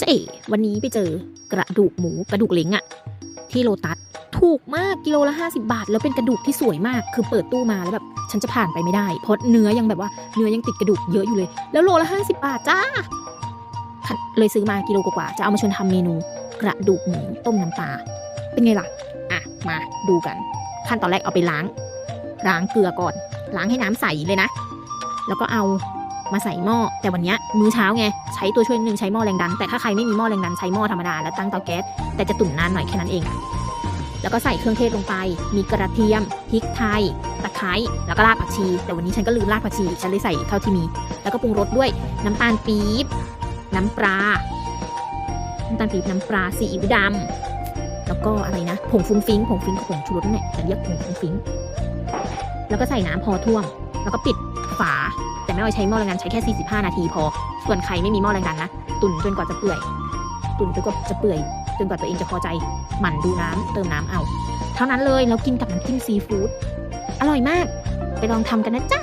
เจ๊วันนี้ไปเจอกระดูกหมูกระดูกเล้งอะที่โลตัสถูกมากกิโลละ 50 บาท แล้วเป็นกระดูกที่สวยมาก คือเปิดตู้มาแล้วแบบฉันจะผ่านไปไม่ได้ เพราะเนื้อยังแบบว่าเนื้อยังติดกระดูกเยอะอยู่เลย แล้วโลละ 50 บาทจ้าเลยซื้อมากิโลกว่าจะเอามาชวนทำเมนู กระดูกหมูต้มน้ำปลาเป็นไงล่ะอะมาดูกัน ขั้นตอนแรกเอาไปล้าง ล้างเกลือก่อน ล้างให้น้ำใสเลยนะ แล้วก็เอา มาใส่หม้อแต่วันนี้มื้อเช้าไงใช้ตัวช่วยนิดนึงใช้หม้อแรงดัน แต่ถ้าใครไม่มีหม้อแรงดันใช้หม้อธรรมดาแล้วตั้งเตาแก๊สแต่จะตุ๋นนานหน่อยแค่นั้นเอง แล้วก็ใส่เครื่องเทศลงไป มีกระเทียมพริกไทยตะไคร้แล้วก็รากผักชี แต่วันนี้ฉันก็ลืมรากผักชีฉันเลยใส่เท่าที่มี แล้วก็ปรุงรสด้วยน้ำตาลปี๊บน้ำปลาน้ำตาลปี๊บน้ำปลาซีอิ๊วดำแล้วก็อะไรนะผงฟุ้งฟิ้งผงฟิ้งกับผงชูรสนั่นแหละแต่เรียกผงฟุ้งฟิ้งแล้วก็ใส่น้ำพอท่วม แล้วก็ปิด ฝา แต่ไม่เอาใช้หม้อแรงดันใช้แค่ 45 นาทีพอ ส่วนใครไม่มีหม้อแรงดันนะ ตุนจนกว่าจะเปื่อย ตุนจนกว่าจะเปื่อย จนกว่าตัวเองจะพอใจ หมั่นดูน้ำเติมน้ำเอา เท่านั้นเลยแล้วกินกับน้ำจิ้มซีฟู้ด อร่อยมาก ไปลองทำกันนะจ๊ะ